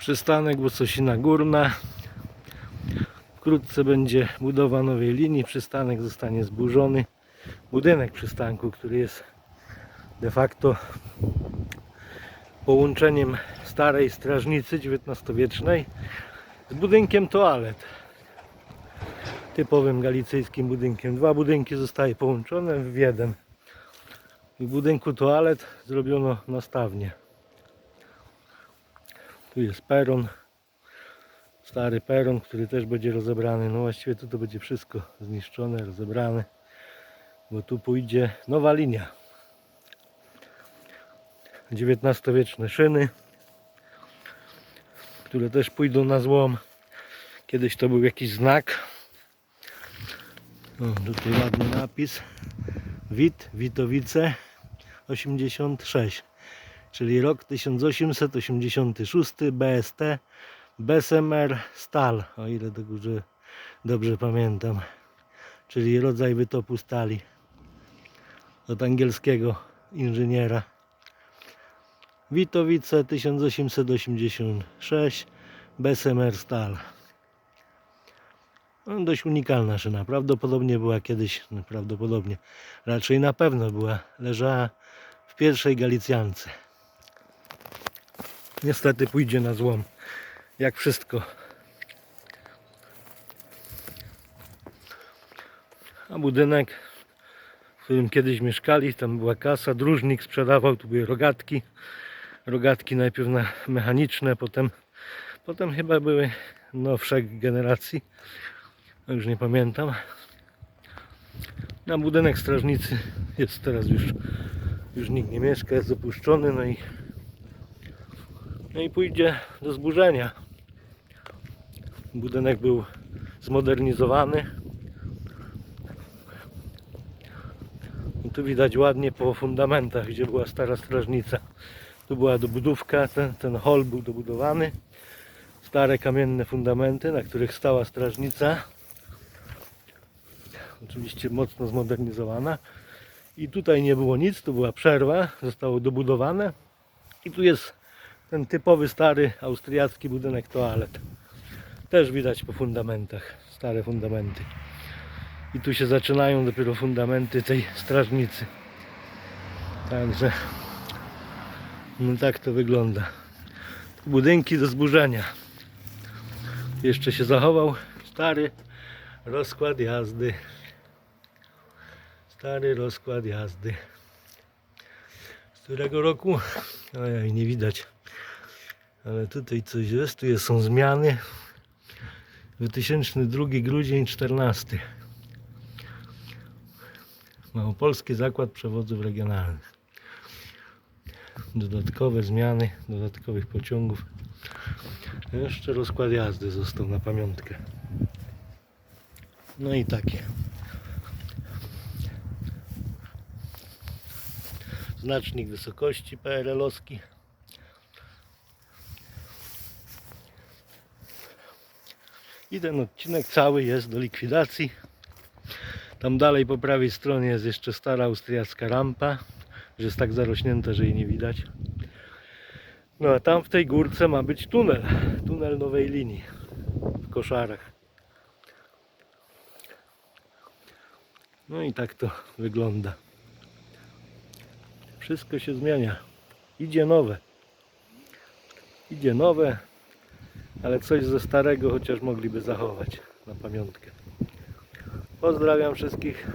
Przystanek Włososina Górna. Wkrótce będzie budowa nowej linii. Przystanek zostanie zburzony. Budynek przystanku, który jest de facto połączeniem starej strażnicy XIX-wiecznej z budynkiem toalet. Typowym galicyjskim budynkiem. Dwa budynki zostały połączone w jeden. W budynku toalet zrobiono nastawnie. Tu jest peron. Stary peron, który też będzie rozebrany. No właściwie tu to będzie wszystko zniszczone, rozebrane. Bo tu pójdzie nowa linia. XIX-wieczne szyny, które też pójdą na złom. Kiedyś to był jakiś znak. O, tutaj ładny napis. Wit, Witowice 86, czyli rok 1886, BST, Bessemer Stal, o ile dobrze, dobrze pamiętam, czyli rodzaj wytopu stali od angielskiego inżyniera. Witowice 1886, Bessemer Stal. No, dość unikalna szyna. Prawdopodobnie była kiedyś, no, prawdopodobnie, raczej na pewno była, leżała w pierwszej Galicjance. Niestety pójdzie na złom, jak wszystko. A budynek, w którym kiedyś mieszkali, tam była kasa, dróżnik sprzedawał, tu były rogatki. Rogatki najpierw na mechaniczne, potem, potem chyba były nowsze generacji. No już nie pamiętam. Na budynek strażnicy jest teraz już, już nikt nie mieszka, jest opuszczony, no i, no i pójdzie do zburzenia. Budynek był zmodernizowany. I tu widać ładnie po fundamentach, gdzie była stara strażnica. Tu była dobudówka, ten, ten hol był dobudowany. Stare kamienne fundamenty, na których stała strażnica oczywiście mocno zmodernizowana. I tutaj nie było nic, tu była przerwa, zostało dobudowane. I tu jest ten typowy stary austriacki budynek toalet. Też widać po fundamentach, stare fundamenty. I tu się zaczynają dopiero fundamenty tej strażnicy. Także no tak to wygląda. Budynki do zburzenia. Jeszcze się zachował stary rozkład jazdy. Stary rozkład jazdy. Którego roku? Ojej, nie widać. Ale tutaj coś jest. Tu są zmiany. 2002 grudzień 14. Małopolski Zakład Przewozów Regionalnych. Dodatkowe zmiany, dodatkowych pociągów. Jeszcze rozkład jazdy został na pamiątkę. No i takie. Znacznik wysokości PRL-owski. I ten odcinek cały jest do likwidacji. Tam dalej po prawej stronie jest jeszcze stara austriacka rampa, że jest tak zarośnięta, że jej nie widać. No a tam w tej górce ma być tunel, tunel nowej linii w koszarach. No i tak to wygląda. Wszystko się zmienia. Idzie nowe. Idzie nowe, ale coś ze starego chociaż mogliby zachować na pamiątkę. Pozdrawiam wszystkich.